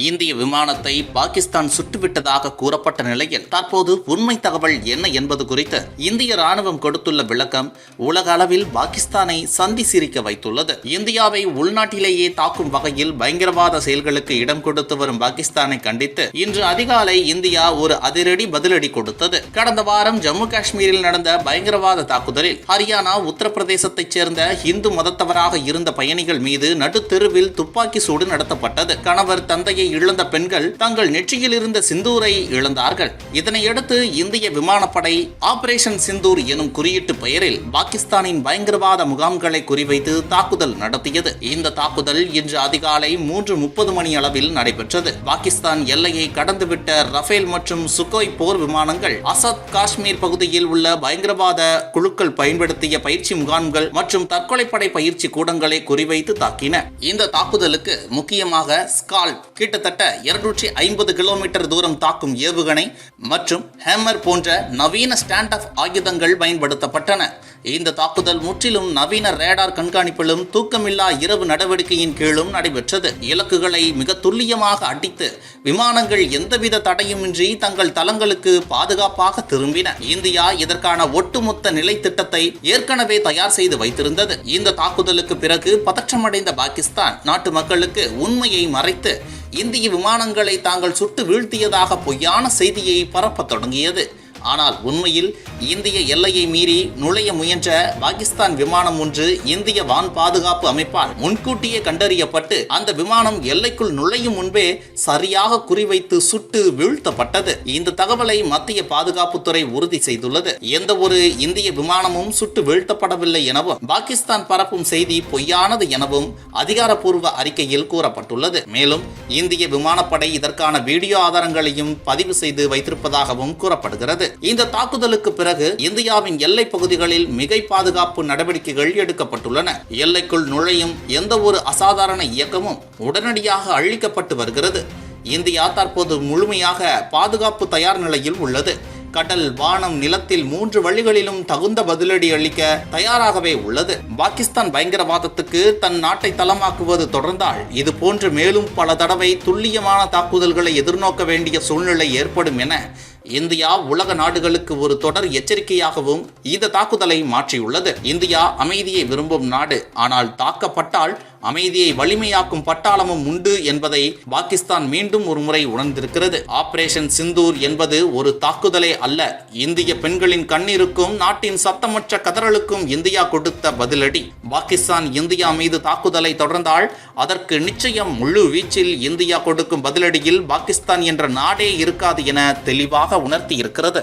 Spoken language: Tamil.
இந்திய விமானத்தை பாகிஸ்தான் சுட்டுவிட்டதாக கூறப்பட்ட நிலையில் தற்போது உண்மை தகவல் என்ன என்பது குறித்து இந்திய ராணுவம் கொடுத்துள்ள விளக்கம் உலக அளவில் பாகிஸ்தானை சந்தி சிரிக்க வைத்துள்ளது. இந்தியாவை உள்நாட்டிலேயே தாக்கும் வகையில் பயங்கரவாத செயல்களுக்கு இடம் கொடுத்து வரும் பாகிஸ்தானை கண்டித்து இன்று அதிகாலை இந்தியா ஒரு அதிரடி பதிலடி கொடுத்தது. கடந்த வாரம் ஜம்மு காஷ்மீரில் நடந்த பயங்கரவாத தாக்குதலில் ஹரியானா உத்தரப்பிரதேசத்தைச் சேர்ந்த இந்து மதத்தவராக இருந்த பயணிகள் மீது நடுத்தெருவில் துப்பாக்கி சூடு நடத்தப்பட்டது. கணவர் தந்தையை இழந்த பெண்கள் தங்கள் நெற்றியில் இருந்த சிந்தூரை இழந்தார்கள். இதனையடுத்து இந்திய விமானப்படை ஆபரேஷன் சிந்தூர் எனும் குறியீட்டு பெயரில் பாகிஸ்தானின் பயங்கரவாத முகாம்களை குறிவைத்து தாக்குதல் நடத்தியது. இந்த தாக்குதல் இன்று அதிகாலை மூன்று முப்பது மணி அளவில் நடைபெற்றது. பாகிஸ்தான் எல்லையை கடந்துவிட்ட ரஃபேல் மற்றும் சுகோய் போர் விமானங்கள் அசாத் காஷ்மீர் பகுதியில் உள்ள பயங்கரவாத குழுக்கள் பயன்படுத்திய பயிற்சி முகாம்கள் மற்றும் தற்கொலைப்படை பயிற்சி கூடங்களை குறிவைத்து தாக்கின. இந்த தாக்குதலுக்கு முக்கியமாக ஸ்கால் கிட் கிட்டத்தட்ட இருநூற்றி ஐம்பது கிலோமீட்டர் தூரம் தாக்கும் ஏவுகணை மற்றும் ஹேமர் போன்ற நவீன ஸ்டாண்ட் ஆஃப் ஆயுதங்கள் பயன்படுத்தப்பட்டன. இந்த தாக்குதல் முற்றிலும் நவீன ரேடார் கண்காணிப்பிலும் தூக்கமில்லா இரவு நடவடிக்கையின் கீழும் நடைபெற்றது. இலக்குகளை மிக துல்லியமாக அடித்து விமானங்கள் எந்தவித தடையுமின்றி தங்கள் தளங்களுக்கு பாதுகாப்பாக திரும்பின. இந்தியா இதற்கான ஒட்டுமொத்த நிலை திட்டத்தை ஏற்கனவே தயார் செய்து வைத்திருந்தது. இந்த தாக்குதலுக்கு பிறகு பதற்றமடைந்த பாகிஸ்தான் நாட்டு மக்களுக்கு உண்மையை மறைத்து இந்திய விமானங்களை தாங்கள் சுட்டு வீழ்த்தியதாக பொய்யான செய்தியை பரப்பத் தொடங்கியது. ஆனால் உண்மையில் இந்திய எல்லையை மீறி நுழைய முயன்ற பாகிஸ்தான் விமானம் ஒன்று இந்திய வான் பாதுகாப்பு அமைப்பால் முன்கூட்டியே கண்டறியப்பட்டு அந்த விமானம் எல்லைக்குள் நுழையும் முன்பே சரியாக குறிவைத்து சுட்டு வீழ்த்தப்பட்டது. இந்த தகவலை மத்திய பாதுகாப்புத்துறை உறுதி செய்துள்ளது. எந்த ஒரு இந்திய விமானமும் சுட்டு வீழ்த்தப்படவில்லை எனவும் பாகிஸ்தான் பரப்பும் செய்தி பொய்யானது எனவும் அதிகாரப்பூர்வ அறிக்கையில் கூறப்பட்டுள்ளது. மேலும் இந்திய விமானப்படை இதற்கான வீடியோ ஆதாரங்களையும் பதிவு செய்து வைத்திருப்பதாகவும் கூறப்படுகிறது. இந்த தாக்குதலுக்கு பிறகு பிறகு இந்தியாவின் எல்லை பகுதிகளில் மிகை பாதுகாப்பு நடவடிக்கைகள் எடுக்கப்பட்டுள்ளன. எல்லைக்குள் நுழையும் எந்த ஒரு அசாதாரண இயக்கமும் உடனடியாக அழிக்கப்பட்டு வருகிறது. இந்தியா தற்போது முழுமையாக பாதுகாப்பு தயார் நிலையில் உள்ளது. கடல் வானம் நிலத்தில் மூன்று வழிகளிலும் தகுந்த பதிலடி அளிக்க தயாராகவே உள்ளது. பாகிஸ்தான் பயங்கரவாதத்துக்கு தன் நாட்டை தளமாக்குவது தொடர்ந்தால் இது போன்று மேலும் பல தடவை துல்லியமான தாக்குதல்களை எதிர்நோக்க வேண்டிய சூழ்நிலை ஏற்படும் என இந்தியா உலக நாடுகளுக்கு ஒரு தொடர் எச்சரிக்கையாகவும் இந்த தாக்குதலை மாற்றியுள்ளது. இந்தியா அமைதியை விரும்பும் நாடு. ஆனால் தாக்கப்பட்டால் அமைதியை வலிமையாக்கும் பட்டாளமும் உண்டு என்பதை பாகிஸ்தான் மீண்டும் ஒரு முறை உணர்ந்திருக்கிறது. ஆபரேஷன் சிந்தூர் என்பது ஒரு தாக்குதலே அல்ல. இந்திய பெண்களின் கண்ணீருக்கும் நாட்டின் சத்தமற்ற கதறலுக்கும் இந்தியா கொடுத்த பதிலடி. பாகிஸ்தான் இந்தியா மீது தாக்குதலை தொடர்ந்தால் அதற்கு நிச்சயம் முழு வீச்சில் இந்தியா கொடுக்கும் பதிலடியில் பாகிஸ்தான் என்ற நாடே இருக்காது என தெளிவாக உணர்த்தி இருக்கிறது